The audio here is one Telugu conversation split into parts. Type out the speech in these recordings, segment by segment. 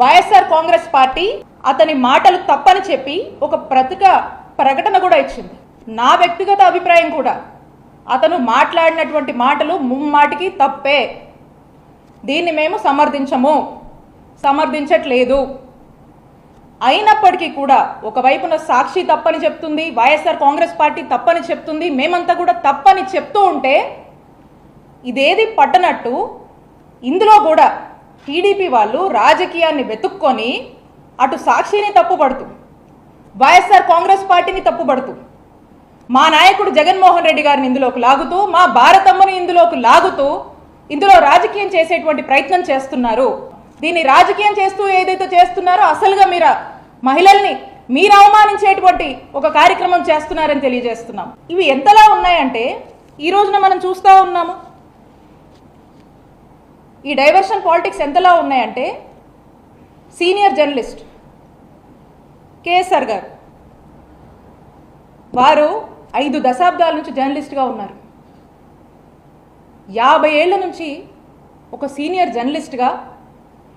వైఎస్ఆర్ కాంగ్రెస్ పార్టీ అతని మాటలు తప్పని చెప్పి ఒక ప్రతిక ప్రకటన కూడా ఇచ్చింది. నా వ్యక్తిగత అభిప్రాయం కూడా. అతను మాట్లాడినటువంటి మాటలు ముమ్మాటికి తప్పే. దీన్ని మేము సమర్థించము. సమర్థించట్లేదు. అయినప్పటికీ కూడా ఒకవైపున సాక్షి తప్పని చెప్తుంది వైఎస్ఆర్ కాంగ్రెస్ పార్టీ తప్పని చెప్తుంది మేమంతా కూడా తప్పని చెప్తూ ఉంటే ఇదేది పట్టనట్టు? ఇందులో కూడా టీడీపీ వాళ్ళు రాజకీయాన్ని వెతుక్కొని అటు సాక్షిని తప్పుపడుతూ వైఎస్ఆర్ కాంగ్రెస్ పార్టీని తప్పుపడుతూ మా నాయకుడు జగన్మోహన్ రెడ్డి గారిని ఇందులోకి లాగుతూ మా భారతమ్మని ఇందులోకి లాగుతూ ఇందులో రాజకీయం చేసేటువంటి ప్రయత్నం చేస్తున్నారు. దీన్ని రాజకీయం చేస్తూ ఏదైతే చేస్తున్నారో అసలుగా మీరు మహిళల్ని మీరు అవమానించేటువంటి ఒక కార్యక్రమం చేస్తున్నారని తెలియజేస్తున్నాం. ఇవి ఎంతలా ఉన్నాయంటే ఈ రోజున మనం చూస్తూ ఉన్నాము. ఈ డైవర్షన్ పాలిటిక్స్ ఎంతలా ఉన్నాయంటే సీనియర్ జర్నలిస్ట్ కేఎస్ఆర్ గారు వారు ఐదు దశాబ్దాల నుంచి జర్నలిస్ట్గా ఉన్నారు. యాభై ఏళ్ళ నుంచి ఒక సీనియర్ జర్నలిస్ట్గా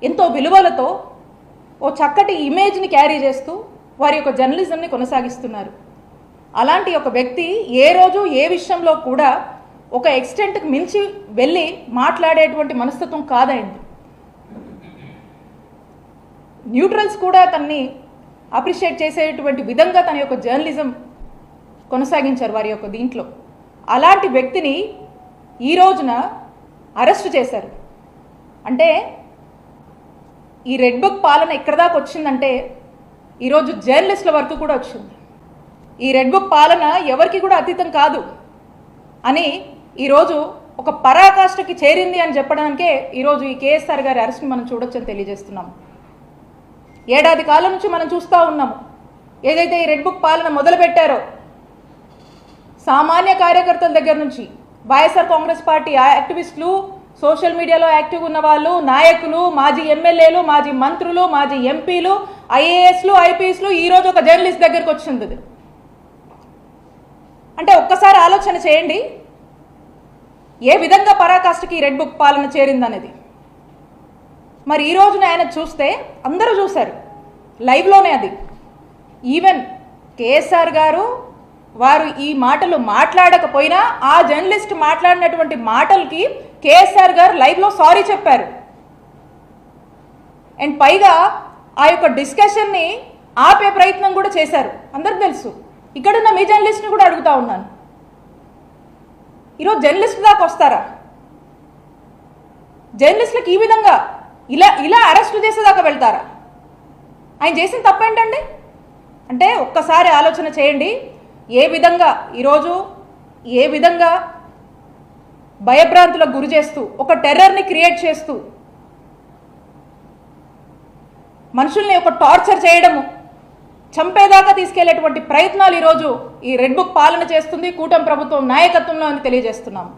ఎంతో విలువలతో ఓ చక్కటి ఇమేజ్ని క్యారీ చేస్తూ వారి యొక్క జర్నలిజంని కొనసాగిస్తున్నారు. అలాంటి ఒక వ్యక్తి ఏ రోజు ఏ విషయంలో కూడా ఒక ఎక్స్టెంట్కి మించి వెళ్ళి మాట్లాడేటువంటి మనస్తత్వం కాదైంది. న్యూట్రల్స్ కూడా తన్ని అప్రిషియేట్ చేసేటువంటి విధంగా తన యొక్క జర్నలిజం కొనసాగించారు వారి యొక్క దీంట్లో. అలాంటి వ్యక్తిని ఈ రోజున అరెస్ట్ చేశారు. అంటే ఈ రెడ్ బుక్ పాలన ఎక్కడ దాకా వచ్చిందంటే ఈరోజు జర్నలిస్టుల వరకు కూడా వచ్చింది. ఈ రెడ్ బుక్ పాలన ఎవరికి కూడా అతీతం కాదు అని ఈరోజు ఒక పరాకాష్ఠకి చేరింది అని చెప్పడానికే ఈరోజు ఈ కేఎస్ఆర్ గారి అరెస్ట్ని మనం చూడొచ్చని తెలియజేస్తున్నాం. ఏడాది కాలం నుంచి మనం చూస్తూ ఉన్నాము. ఏదైతే ఈ రెడ్ బుక్ పాలన మొదలుపెట్టారో సామాన్య కార్యకర్తల దగ్గర నుంచి వైఎస్ఆర్ కాంగ్రెస్ పార్టీ యాక్టివిస్టులు సోషల్ మీడియాలో యాక్టివ్ ఉన్న వాళ్ళు నాయకులు మాజీ ఎమ్మెల్యేలు మాజీ మంత్రులు మాజీ ఎంపీలు ఐఏఎస్లు ఐపీఎస్లు ఈరోజు ఒక జర్నలిస్ట్ దగ్గరకు వచ్చింది. అంటే ఒక్కసారి ఆలోచన చేయండి. ఏ విధంగా పరాకాష్ఠకి ఈ రెడ్ బుక్ పాలన చేరిందనేది. మరి ఈ రోజున ఆయన చూస్తే అందరూ చూశారు. లైవ్లోనే అది. ఈవెన్ కేఎస్ఆర్ గారు వారు ఈ మాటలు మాట్లాడకపోయినా ఆ జర్నలిస్ట్ మాట్లాడినటువంటి మాటలకి కేఎస్ఆర్ గారు లైవ్లో సారీ చెప్పారు. అండ్ పైగా ఆ యొక్క డిస్కషన్ని ఆపే ప్రయత్నం కూడా చేశారు. అందరికి తెలుసు. ఇక్కడున్న మీ జర్నలిస్ట్ని కూడా అడుగుతా ఉన్నాను. ఈరోజు జర్నలిస్ట్ దాకా వస్తారా? జర్నలిస్టులకు ఈ విధంగా ఇలా ఇలా అరెస్ట్ చేసేదాకా వెళ్తారా? ఆయన చేసిన తప్పేంటండి? అంటే ఒక్కసారి ఆలోచన చేయండి ఏ విధంగా ఈరోజు ఏ విధంగా భయభ్రాంతులకు గురి చేస్తూ ఒక టెర్రర్ని క్రియేట్ చేస్తూ మనుషుల్ని ఒక టార్చర్ చేయడము చంపేదాకా తీసుకెళ్ళేటువంటి ప్రయత్నాలు ఈరోజు ఈ రెడ్ బుక్ పాలన చేస్తుంది. కూటమి ప్రభుత్వం నాయకత్వంలో అని తెలియజేస్తున్నాము